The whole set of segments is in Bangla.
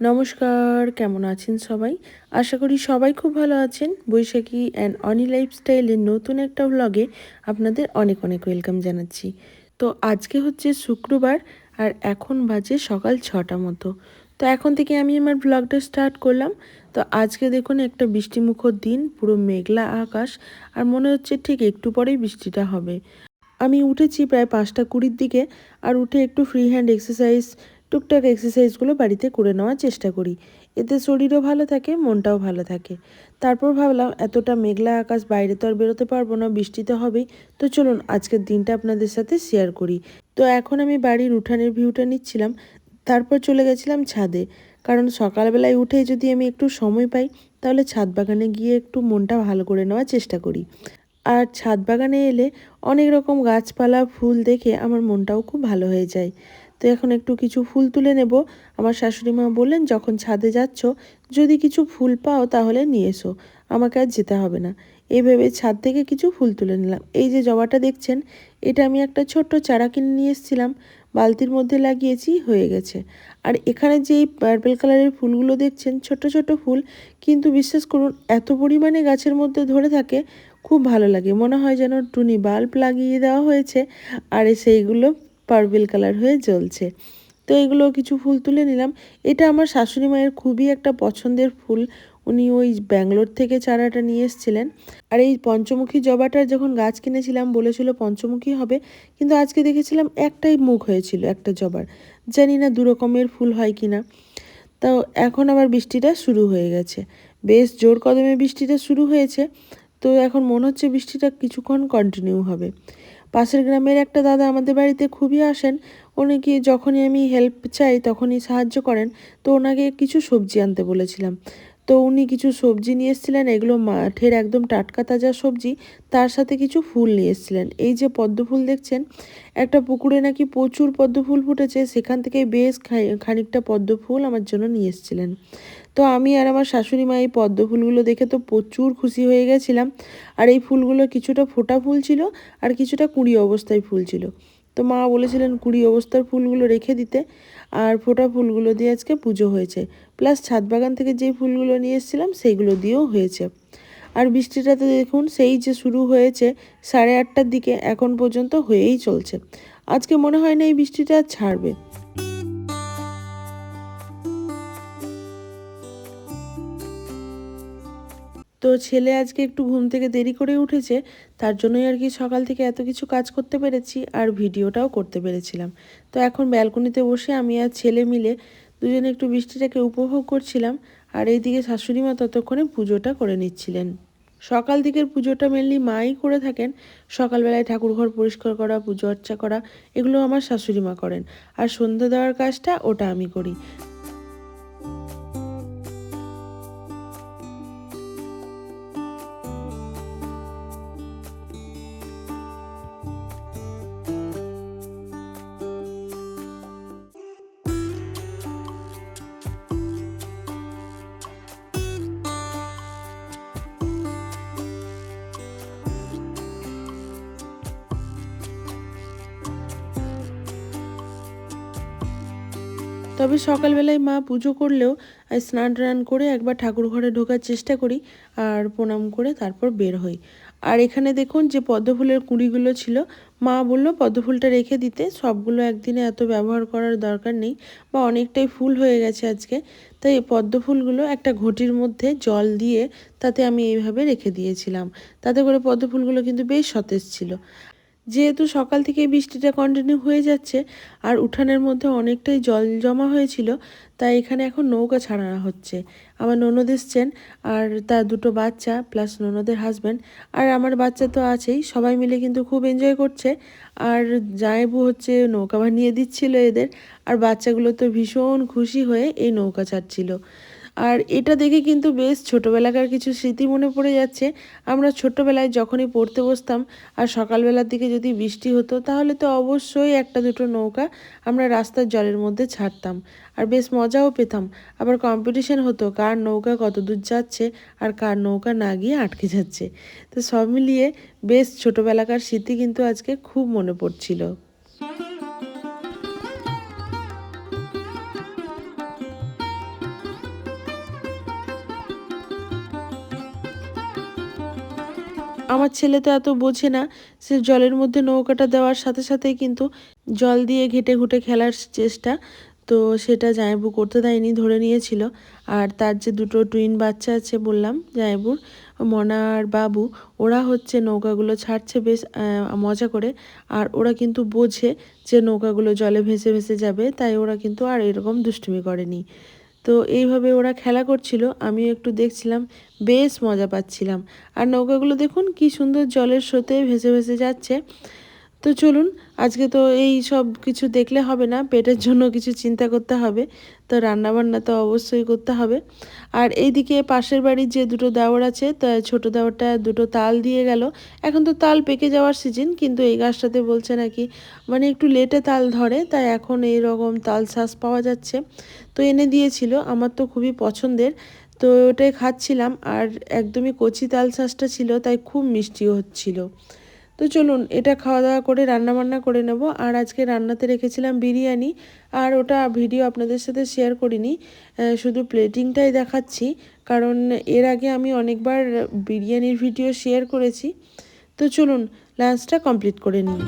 নমস্কার, কেমন আছেন সবাই? আশা করি সবাই খুব ভালো আছেন। বৈশাখী অ্যান্ড অনি লাইফস্টাইলের নতুন একটা ব্লগে আপনাদের অনেক অনেক ওয়েলকাম জানাচ্ছি। তো আজকে হচ্ছে শুক্রবার আর এখন বাজে সকাল ছটা মতো। তো এখন থেকে আমি আমার ব্লগটা স্টার্ট করলাম। তো আজকে দেখুন একটা বৃষ্টিমুখর দিন, পুরো মেঘলা আকাশ আর মনে হচ্ছে ঠিক একটু পরেই বৃষ্টিটা হবে। আমি উঠেছি প্রায় পাঁচটা কুড়ির দিকে আর উঠে একটু ফ্রি হ্যান্ড এক্সারসাইজ টুকটাক এক্সারসাইজগুলো বাড়িতে করে নেওয়ার চেষ্টা করি। এতে শরীরও ভালো থাকে, মনটাও ভালো থাকে। তারপর ভাবলাম, এতটা মেঘলা আকাশ বাইরে তো আর বেরোতে পারব না, বৃষ্টি তো হবেই। তো চলুন, আজকের দিনটা আপনাদের সাথে শেয়ার করি। তো এখন আমি বাড়ির উঠানের ভিউটা নিচ্ছিলাম, তারপর চলে গেছিলাম ছাদে। কারণ সকালবেলায় উঠে যদি আমি একটু সময় পাই, তাহলে ছাদ বাগানে গিয়ে একটু মনটা ভালো করে নেওয়ার চেষ্টা করি। আর ছাদ বাগানে এলে অনেক রকম গাছপালা, ফুল দেখে আমার মনটাও খুব ভালো হয়ে যায়। তো এখন একটু কিছু ফুল তুলে নেব। আমার শাশুড়ি মা বললেন, যখন ছাদে যাচ্ছ, যদি কিছু ফুল পাও তাহলে নিয়ে এসো। আমাকে আর যেতে হবে না। এই ভেবে ছাদ থেকে কিছু ফুল তুলে নিলাম। এই যে জবাটা দেখছেন, এটা আমি একটা ছোট্ট চারা কিনে নিয়ে এসেছিলাম। বালতির মধ্যে লাগিয়েছি, হয়ে গেছে। আর এখানে যে এই পার্পেল কালারের ফুলগুলো দেখছেন ছোট ছোট ফুল, কিন্তু বিশ্বাস করুন, এত পরিমাণে গাছের মধ্যে ধরে থাকে, খুব ভালো লাগে। মনে হয় যেন টুনি বাল্ব লাগিয়ে দেওয়া হয়েছে, আর সেইগুলো পার্পেল কালার হয়ে জ্বলছে। তো এগুলো কিছু ফুল তুলে নিলাম। এটা আমার শাশুড়ি মায়ের খুবই একটা পছন্দের ফুল। উনি ওই ব্যাঙ্গালোর থেকে চারাটা নিয়ে এসেছিলেন। আর এই পঞ্চমুখী জবাটার যখন গাছ কিনেছিলাম, বলেছিল পঞ্চমুখী হবে। কিন্তু আজকে দেখেছিলাম একটাই মুখ হয়েছিল, একটা জবার। জানি না দু রকমের ফুল হয় কি না তো এখন আবার বৃষ্টিটা শুরু হয়ে গেছে। বেশ জোর কদমে বৃষ্টিটা শুরু হয়েছে। তো এখন মনে হচ্ছে বৃষ্টিটা কিছুক্ষণ কন্টিনিউ হবে। পাশের গ্রামের একটা দাদা আমাদের বাড়িতে খুবই আসেন। উনি কি যখনই আমি হেল্প চাই তখনই সাহায্য করেন। তো ওনাকে কিছু সবজি আনতে বলেছিলাম। তো উনি কিছু সবজি নিয়ে এসেছিলেন, এগুলো মাঠের একদম টাটকা তাজা সবজি, তার সাথে কিছু ফুল নিয়ে এসেছিলেন। এই যে পদ্ম ফুল দেখছেন, একটা পুকুরে নাকি প্রচুর পদ্ম ফুল ফুটেছে, সেখান থেকে বেশ খানিকটা পদ্ম ফুল আমার জন্য নিয়ে এসেছিলেন। তো আমি আর আমার শাশুড়ি মা এই পদ্ম ফুলগুলো দেখে তো প্রচুর খুশি হয়ে গেছিলাম। আর এই ফুলগুলো কিছুটা ফোটা ফুল ছিল, আর কিছুটা কুড়ি অবস্থায় ফুল ছিল। তো মা বলেছিলেন কুড়ি অবস্থার ফুলগুলো রেখে দিতে, আর ফোটা ফুলগুলো দিয়ে আজকে পুজো হয়েছে। প্লাস ছাদ বাগান থেকে যে ফুলগুলো নিয়ে এসেছিলাম, সেইগুলো দিয়েও হয়েছে। আর বৃষ্টিটা তো দেখুন, সেই যে শুরু হয়েছে সাড়ে আটটার দিকে, এখন পর্যন্ত হয়েই চলছে। আজকে মনে হয় না এই বৃষ্টিটা ছাড়বে। তো ছেলে আজকে একটু ঘুম থেকে দেরি করে উঠেছে, তার জন্যই আর কি সকাল থেকে এত কিছু কাজ করতে পেরেছি আর ভিডিওটাও করতে পেরেছিলাম। তো এখন ব্যালকনিতে বসে আমি আর ছেলে মিলে দুজনে একটু বৃষ্টিটাকে উপভোগ করছিলাম আর এইদিকে শাশুড়ি মা ততক্ষণে পুজোটা করে নিচ্ছিলেন। সকাল দিকের পুজোটা মেনলি মাই করে থাকেন, সকালবেলায় ঠাকুর ঘর পরিষ্কার করা, পুজো অর্চা করা, এগুলো আমার শাশুড়ি মা করেন। আর সন্ধ্যা দেওয়ার কাজটা ওটা আমি করি। তবে সকালবেলায় মা পুজো করলেও স্নান টান করে একবার ঠাকুর ঘরে ঢোকার চেষ্টা করি আর প্রণাম করে তারপর বের হই। আর এখানে দেখুন যে পদ্মফুলের কুড়িগুলো ছিল, মা বলল পদ্মফুলটা রেখে দিতে, সবগুলো একদিনে এত ব্যবহার করার দরকার নেই বা অনেকটাই ফুল হয়ে গেছে আজকে। তাই পদ্ম ফুলগুলো একটা ঘটির মধ্যে জল দিয়ে তাতে আমি এইভাবে রেখে দিয়েছিলাম। তাতে করে পদ্মফুলগুলো কিন্তু বেশ সতেজ ছিল। যেহেতু সকাল থেকে বৃষ্টিটা কন্টিনিউ হয়ে যাচ্ছে আর উঠানের মধ্যে অনেকটাই জল জমা হয়েছিল তাই এখানে এখন নৌকা ছাড়ানো হচ্ছে। আমার ননদ এসছেন আর তার দুটো বাচ্চা প্লাস ননদের হাজব্যান্ড আর আমার বাচ্চা তো আছেই। সবাই মিলে কিন্তু খুব এনজয় করছে। আর জায়বু হচ্ছে নৌকা বানিয়ে দিচ্ছিল এদের। আর বাচ্চাগুলো তো ভীষণ খুশি হয়ে এই নৌকা ছাড়ছিল। আর এটা দেখে কিন্তু বেশ ছোটোবেলাকার কিছু স্মৃতি মনে পড়ে যাচ্ছে। আমরা ছোটোবেলায় যখনই পড়তে বসতাম আর সকালবেলার দিকে যদি বৃষ্টি হতো, তাহলে তো অবশ্যই একটা দুটো নৌকা আমরা রাস্তার জলের মধ্যে ছাড়তাম। আর বেশ মজাও পেতাম। আবার কম্পিটিশন হতো কার নৌকা কত দূর যাচ্ছে আর কার নৌকা না গিয়ে আটকে যাচ্ছে। তো সব মিলিয়ে বেশ ছোটোবেলাকার স্মৃতি কিন্তু আজকে খুব মনে পড়ছিল। আমার ছেলে তো এত বোঝে না, সে জলের মধ্যে নৌকাটা দেওয়ার সাথে সাথেই কিন্তু জল দিয়ে ঘেটে ঘুটে খেলার চেষ্টা। তো সেটা জায়বু করতে দেয়নি, ধরে নিয়েছিল। আর তার যে দুটো টুইন বাচ্চা আছে বললাম জায়বুর মনা আর বাবু, ওরা হচ্ছে নৌকাগুলো ছাড়ছে বেশ মজা করে। আর ওরা কিন্তু বোঝে যে নৌকাগুলো জলে ভেসে ভেসে যাবে, তাই ওরা কিন্তু আর এরকম দুষ্টুমি করেনি। তো এইভাবে ওরা খেলা করছিল, আমিও একটু দেখছিলাম, বেশ মজা পাচ্ছিলাম। আর নৌকাগুলো দেখুন কি সুন্দর জলের স্রোতে ভেসে ভেসে যাচ্ছে। তো চলুন, আজকে তো এই সব কিছু দেখলে হবে না, পেটের জন্য কিছু চিন্তা করতে হবে, তো রান্নাবান্না তো অবশ্যই করতে হবে। আর এইদিকে পাশের বাড়ির যে দুটো দেওয়ার আছে, তা ছোটো দেওয়ারটা দুটো তাল দিয়ে গেল। এখন তো তাল পেকে যাওয়ার সিজন, কিন্তু এই গাছটাতে বলছে নাকি মানে একটু লেটে তাল ধরে, তাই এখন এই রকম তাল শ্বাস পাওয়া যাচ্ছে। তো এনে দিয়েছিল, আমার তো খুবই পছন্দের, তো ওটাই খাচ্ছিলাম, আর একদমই কচি তাল শ্বাসটা ছিল, তাই খুব মিষ্টিও হচ্ছিল। তো চলুন, এটা খাওয়া দাওয়া করে রান্না বান্না করে নেব। আর আজকে রান্নাতে রেখেছিলাম বিরিয়ানি। আর ওটা ভিডিও আপনাদের সাথে শেয়ার করিনি। শুধু প্লেটিংটাই দেখাচ্ছি। কারণ এর আগে আমি অনেকবার বিরিয়ানির ভিডিও শেয়ার করেছি। তো চলুন লাঞ্চটা কমপ্লিট করে নিই।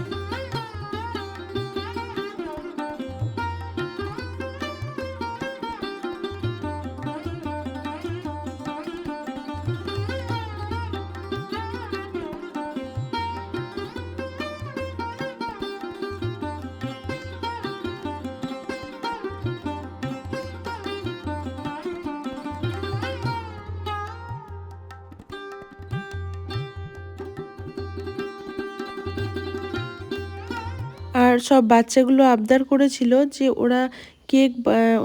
আর সব বাচ্চাগুলো আবদার করেছিল যে ওরা কেক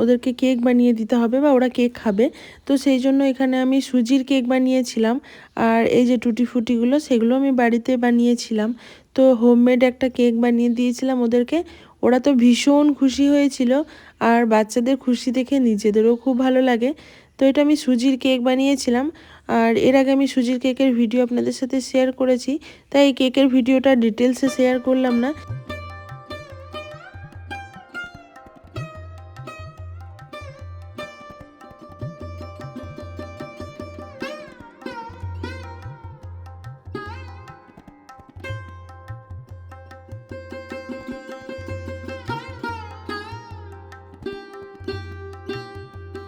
ওদেরকে কেক বানিয়ে দিতে হবে বা ওরা কেক খাবে। তো সেই জন্য এখানে আমি সুজির কেক বানিয়েছিলাম আর এই যে টুটি ফুটিগুলো সেগুলো আমি বাড়িতে বানিয়েছিলাম। তো হোমমেড একটা কেক বানিয়ে দিয়েছিলাম ওদেরকে। ওরা তো ভীষণ খুশি হয়েছিল আর বাচ্চাদের খুশি দেখে নিজেদেরও খুব ভালো লাগে। তো এটা আমি সুজির কেক বানিয়েছিলাম আর এর আগে আমি সুজির কেকের ভিডিও আপনাদের সাথে শেয়ার করেছি, তাই এই কেকের ভিডিওটা ডিটেলসে শেয়ার করলাম না।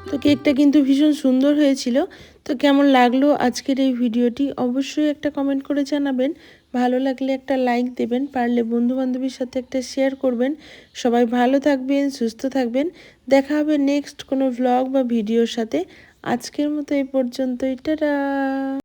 তো কেকটা কিন্তু ভীষণ সুন্দর হয়েছিল। তো কেমন লাগল আজকের এই ভিডিওটি অবশ্যই একটা কমেন্ট করে জানাবেন। ভালো লাগলে একটা লাইক দেবেন, পারলে বন্ধুবান্ধবীর সাথে একটা শেয়ার করবেন। সবাই ভালো থাকবেন, সুস্থ থাকবেন। দেখা হবে নেক্সট কোনো ভ্লগ বা ভিডিওর সাথে। আজকের মতো এই পর্যন্তই, টাটা!